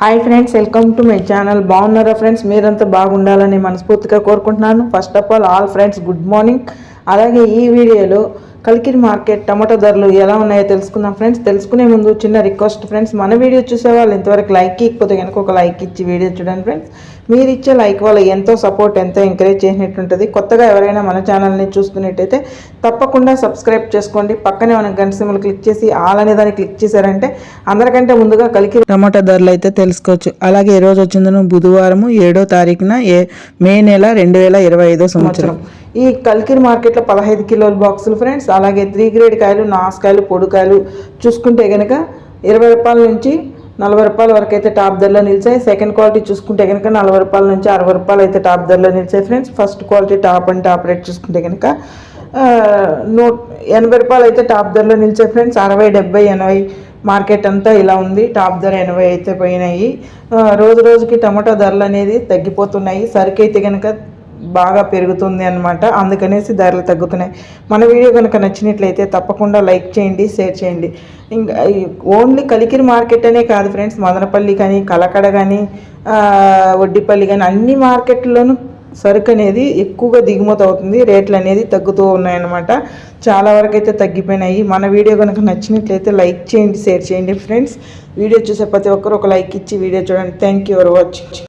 Hi friends welcome to my channel. బాగున్నారా friends? మీరంతా బాగుండాలని మనస్ఫూర్తిగా కోరుకుంటున్నాను. First of all all friends good morning అలాగే ఈ వీడియోలో కలికిరి మార్కెట్ టమాటో ధరలు ఎలా ఉన్నాయో తెలుసుకుందాం ఫ్రెండ్స్. తెలుసుకునే ముందు చిన్న రిక్వెస్ట్ ఫ్రెండ్స్ మన వీడియో చూసే వాళ్ళు ఇంతవరకు లైక్ ఇకపోతే కనుక ఒక లైక్ ఇచ్చి వీడియో చూడండి ఫ్రెండ్స్. మీరు ఇచ్చే లైక్ వల్ల ఎంతో సపోర్ట్ ఎంతో ఎంకరేజ్ చేసినట్టు ఉంటుంది కొత్తగా ఎవరైనా మన ఛానల్ని చూస్తున్నట్టయితే తప్పకుండా సబ్స్క్రైబ్ చేసుకోండి. పక్కనే మనం గంట సింబల్ క్లిక్ చేసి ఆల్ అనే దాన్ని క్లిక్ చేశారంటే అందరికంటే ముందుగా కలికి టమాటా ధరలు అయితే తెలుసుకోవచ్చు. అలాగే ఈరోజు వచ్చిందను బుధవారము ఏడో తారీఖున ఏ మే నెల రెండు వేల ఇరవై ఐదో సంవత్సరం. ఈ కల్కిరి మార్కెట్లో పదహైదు కిలోల బాక్సులు ఫ్రెండ్స్ అలాగే త్రీ గ్రేడ్ కాయలు నాసుకాయలు పొడుకాయలు చూసుకుంటే కనుక ఇరవై రూపాయల నుంచి నలభై రూపాయల వరకు అయితే టాప్ ధరలో నిలిచాయి. సెకండ్ క్వాలిటీ చూసుకుంటే కనుక నలభై రూపాయల నుంచి అరవై రూపాయలు అయితే టాప్ ధరలో నిలిచాయి friends. First quality top and top rate చూసుకుంటే కనుక నూ నూట ఎనభై రూపాయలు అయితే టాప్ ధరలో నిలిచాయి ఫ్రెండ్స్. అరవై డెబ్బై ఎనభై మార్కెట్ అంతా ఇలా ఉంది. టాప్ ధర ఎనభై అయితే పోయినాయి. రోజు రోజుకి టమాటో ధరలు అనేది తగ్గిపోతున్నాయి. సరుకు అయితే కనుక బాగా పెరుగుతుంది అనమాట అందుకనేసి ధరలు తగ్గుతున్నాయి. మన వీడియో కనుక నచ్చినట్లయితే తప్పకుండా లైక్ చేయండి షేర్ చేయండి. ఇంకా ఓన్లీ కలికిరి మార్కెట్ అనే కాదు ఫ్రెండ్స్ మదనపల్లి కానీ కలకడ కానీ ఆ, వడ్డిపల్లి కానీ అన్ని మార్కెట్లోనూ సరుకు అనేది ఎక్కువగా దిగుమతి అవుతుంది. రేట్లు అనేది తగ్గుతూ ఉన్నాయన్నమాట. చాలా వరకు అయితే తగ్గిపోయినాయి. మన వీడియో కనుక నచ్చినట్లయితే లైక్ చేయండి షేర్ చేయండి ఫ్రెండ్స్. వీడియో చూసే ప్రతి ఒక్కరు ఒక లైక్ ఇచ్చి వీడియో చూడండి. Thank you for watching